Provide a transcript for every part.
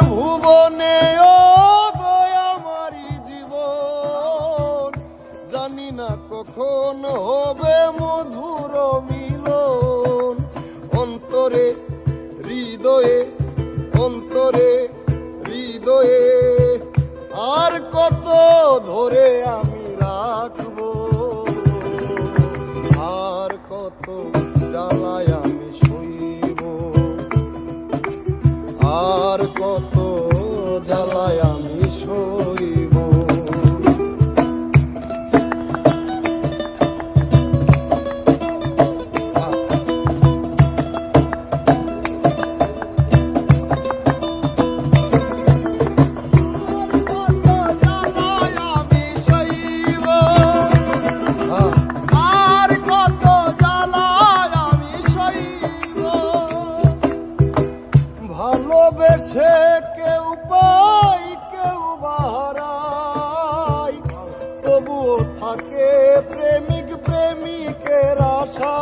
ভুবনে অগয় আমারি জীবন। জানি না কখন হবে মধুর মিলন। অন্তরে হৃদয়ে অন্তরে হৃদয়ে আর কত ধরে আমি রাখব। আর কত জ্বালায় ভালোবেসে কেউ পাই, কেউ বাহারাই। তবুও থাকে প্রেমিক প্রেমিকের আশা।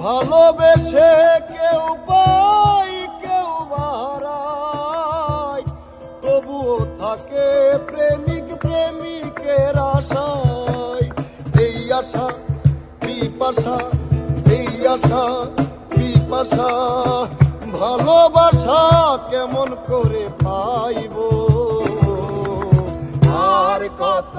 ভালোবেসে কেউ পাই, কেউ বাহারাই। তবুও থাকে প্রেমিক প্রেমিকের আশায়। এই আশা পিপাসা এই আশা পিপাসা ভালোবাসা কেমন করে পাইব? আর কত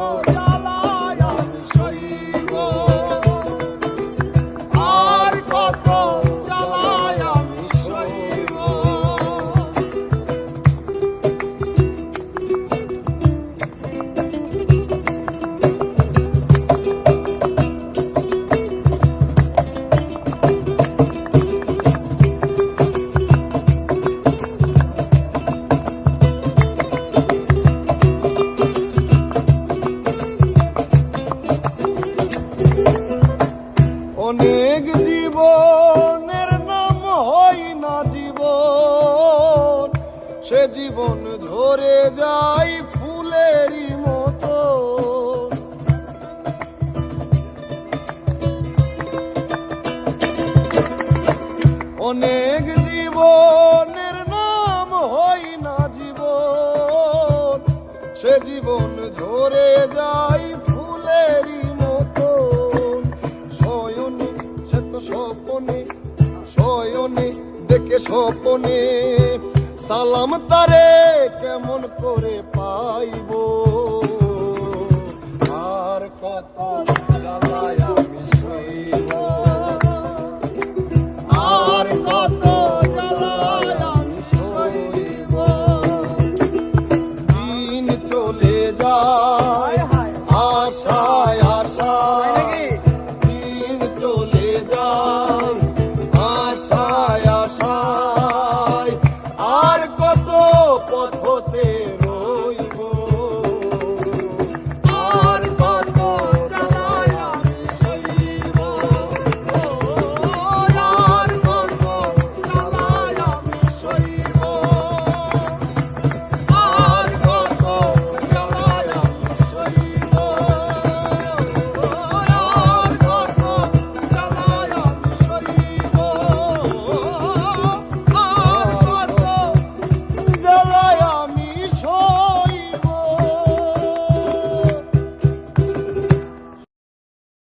জীবন ঝরে যায় ফুলেরই মতো। অনেক জীবনের নাম হয় না জীবন, সে জীবন ঝরে যায় ফুলেরই মতো। শয়নে সে তো স্বপনে, শয়নে দেখে স্বপনে সালাম তারে কেমন করে পাইব? আর কত